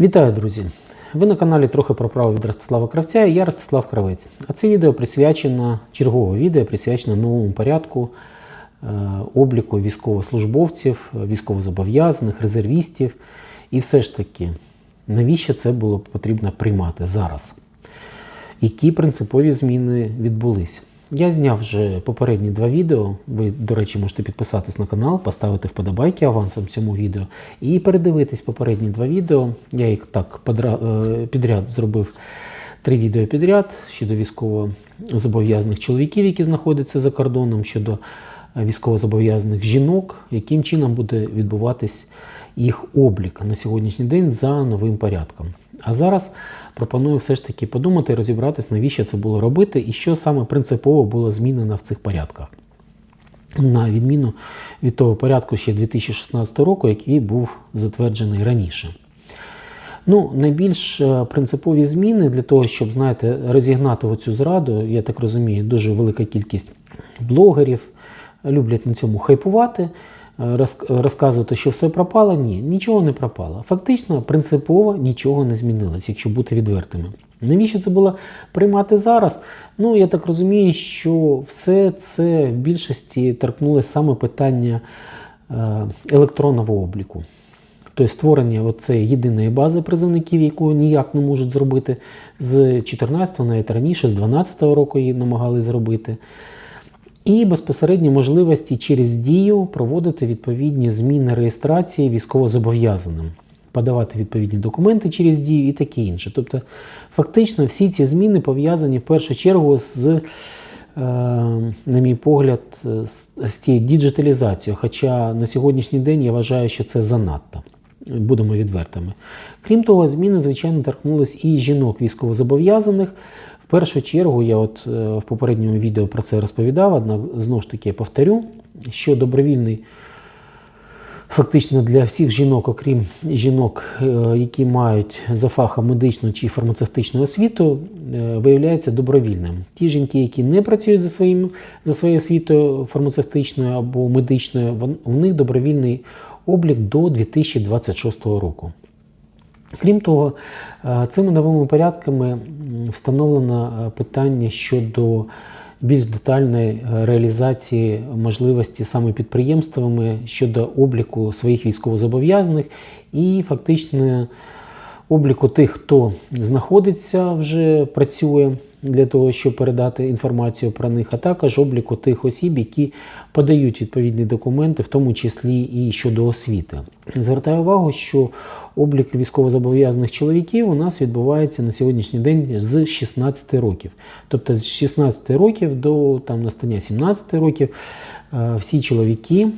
Вітаю, друзі! Ви на каналі трохи про право від Ростислава Кравця і я Ростислав Кравець. А це відео присвячено, чергове відео присвячено новому порядку е, обліку військовослужбовців, військовозобов'язаних, резервістів. І все ж таки, навіщо це було потрібно приймати зараз? Які принципові зміни відбулись? Я зняв вже попередні два відео. Ви, до речі, можете підписатись на канал, поставити вподобайки авансом цьому відео і передивитись попередні два відео. Я їх так е, підряд зробив три відео підряд щодо військово зобов'язаних чоловіків, які знаходяться за кордоном, щодо військовозобов'язаних жінок, яким чином буде відбуватись їх облік на сьогоднішній день за новим порядком. А зараз пропоную все ж таки подумати і розібратись, навіщо це було робити і що саме принципово було змінено в цих порядках. На відміну від того порядку ще 2016 року, який був затверджений раніше. Ну, найбільш е, принципові зміни для того, щоб знаєте, розігнати оцю зраду, я так розумію, дуже велика кількість блогерів люблять на цьому хайпувати, е, розказувати, що все пропало. Ні, нічого не пропало. Фактично, принципово нічого не змінилось, якщо бути відвертими. Навіщо це було приймати зараз? Ну, я так розумію, що все це в більшості торкнулося саме питання е, електронного обліку. Тобто створення оцеї єдиної бази призовників, яку ніяк не можуть зробити з 14-го, навіть раніше, з 12-го року її намагали зробити. І безпосередньо можливості через дію проводити відповідні зміни реєстрації військовозобов'язаним, подавати відповідні документи через дію і таке інше. Тобто, фактично, всі ці зміни пов'язані в першу чергу з, е, на мій погляд, з, тією діджиталізацією. Хоча на сьогоднішній день я вважаю, що це занадто. Будемо відвертими. Крім того, зміни, звичайно, торкнулись і жінок військовозобов'язаних. Першу чергу, я от е, в попередньому відео про це розповідав, однак знову ж таки я повторю, що добровільний фактично для всіх жінок, окрім жінок, е, які мають за фахом медичну чи фармацевтичну освіту, е, виявляється добровільним. Ті жінки, які не працюють за, своїм, за своєю освітою фармацевтичною або медичною, у них добровільний облік до 2026 року. Крім того, е, цими новими порядками встановлено е, питання щодо більш детальної е, реалізації можливості саме підприємствами щодо обліку своїх військовозобов'язаних і фактично обліку тих, хто знаходиться вже працює для того, щоб передати інформацію про них, а також обліку тих осіб, які подають відповідні документи, в тому числі і щодо освіти. Звертаю увагу, що облік військовозобов'язаних чоловіків у нас відбувається на сьогоднішній день з 16 років. Тобто з 16 років до там, настання 17 років е, всі чоловіки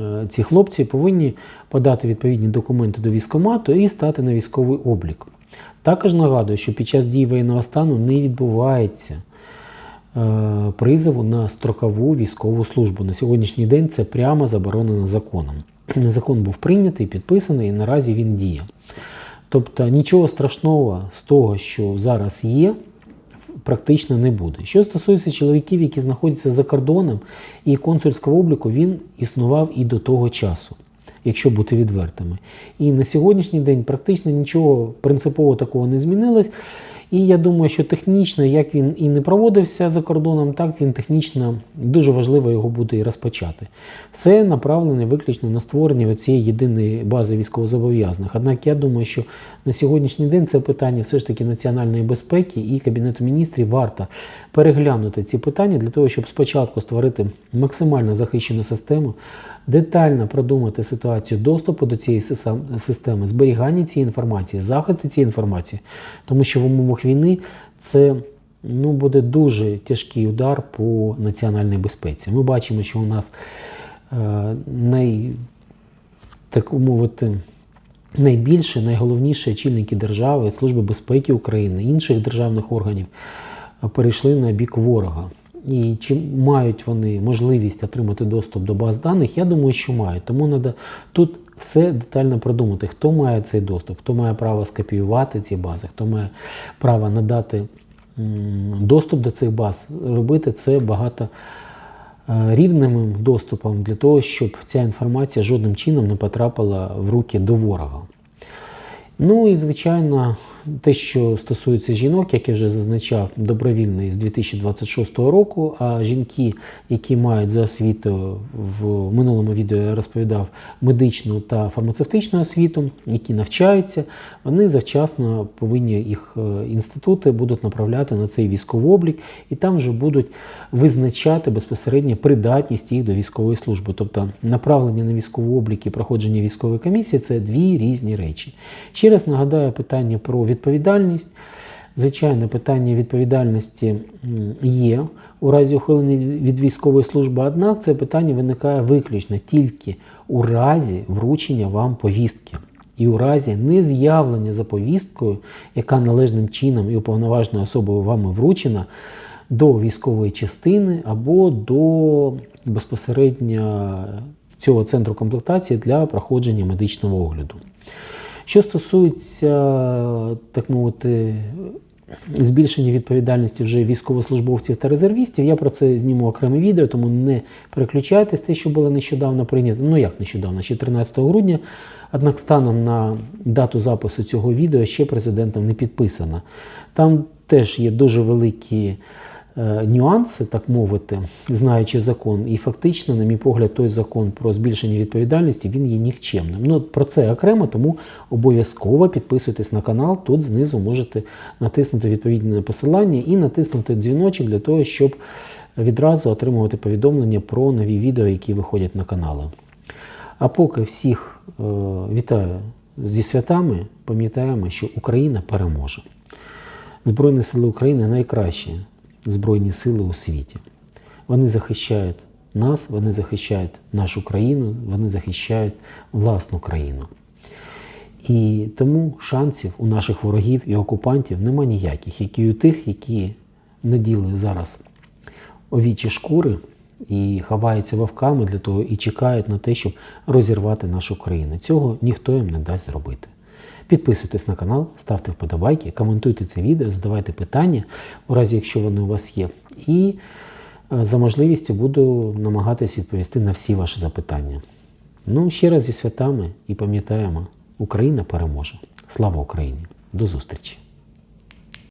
Е, ці хлопці повинні подати відповідні документи до військкомату і стати на військовий облік. Також нагадую, що під час дії воєнного стану не відбувається е, призову на строкову військову службу. На сьогоднішній день це прямо заборонено законом. Закон був прийнятий, підписаний і наразі він діє. Тобто нічого страшного з того, що зараз є, практично не буде. Що стосується чоловіків, які знаходяться за кордоном, і консульського обліку він існував і до того часу, якщо бути відвертими. І на сьогоднішній день практично нічого принципово такого не змінилось. І я думаю, що технічно, як він і не проводився за кордоном, так він технічно дуже важливо його буде і розпочати. Все направлене виключно на створення цієї єдиної бази військовозобов'язаних. Однак я думаю, що на сьогоднішній день це питання все ж таки національної безпеки і Кабінету міністрів варто переглянути ці питання для того, щоб спочатку створити максимально захищену систему, детально продумати ситуацію доступу до цієї системи, зберігання цієї інформації, захисту цієї інформації, тому що в умовах війни це ну, буде дуже тяжкий удар по національній безпеці. Ми бачимо, що у нас е, най, так мовити, найбільше, найголовніші очільники держави, Служби безпеки України, інших державних органів е, перейшли на бік ворога. І чи мають вони можливість отримати доступ до баз даних? Я думаю, що мають. Тому треба тут все детально продумати, хто має цей доступ, хто має право скопіювати ці бази, хто має право надати доступ до цих баз, робити це багато е, рівним доступом для того, щоб ця інформація жодним чином не потрапила в руки до ворога. Ну і звичайно, те, що стосується жінок, як я вже зазначав, добровільний з 2026 року. А жінки, які мають за освітою в минулому відео я розповідав медичну та фармацевтичну освіту, які навчаються, вони завчасно повинні їх е, інститути будуть направляти на цей військовий облік, і там вже будуть визначати безпосередньо придатність їх до військової служби. Тобто направлення на військовий облік і проходження військової комісії це дві різні речі. Ще раз нагадаю питання про відповідальність. Звичайно, питання відповідальності є у разі ухилення від військової служби, однак це питання виникає виключно тільки у разі вручення вам повістки. І у разі нез'явлення за повісткою, яка належним чином і уповноваженою особою вами вручена, до військової частини або до безпосередньо цього центру комплектації для проходження медичного огляду. Що стосується, так мовити, збільшення відповідальності вже військовослужбовців та резервістів, я про це зніму окреме відео, тому не переключайтесь те, що було нещодавно прийнято. Ну як нещодавно, ще 13 грудня. Однак станом на дату запису цього відео ще президентом не підписано. Там теж є дуже великі нюанси, так мовити, знаючи закон. І фактично, на мій погляд, той закон про збільшення відповідальності він є нікчемним. Ну про це окремо, тому обов'язково підписуйтесь на канал. Тут знизу можете натиснути відповідне посилання і натиснути дзвіночок для того, щоб відразу отримувати повідомлення про нові відео, які виходять на канали. А поки всіх е, вітаю зі святами, пам'ятаємо, що Україна переможе. Збройні сили України найкращі збройні сили у світі. Вони захищають нас, вони захищають нашу країну, вони захищають власну країну. І тому шансів у наших ворогів і окупантів нема ніяких, як і у тих, які наділи зараз овічі шкури і ховаються вовками для того і чекають на те, щоб розірвати нашу країну. Цього ніхто їм не дасть зробити. Підписуйтесь на канал, ставте вподобайки, коментуйте це відео, задавайте питання, у разі якщо вони у вас є. І е, за можливістю буду намагатись відповісти на всі ваші запитання. Ну, ще раз зі святами і пам'ятаємо, Україна переможе. Слава Україні! До зустрічі!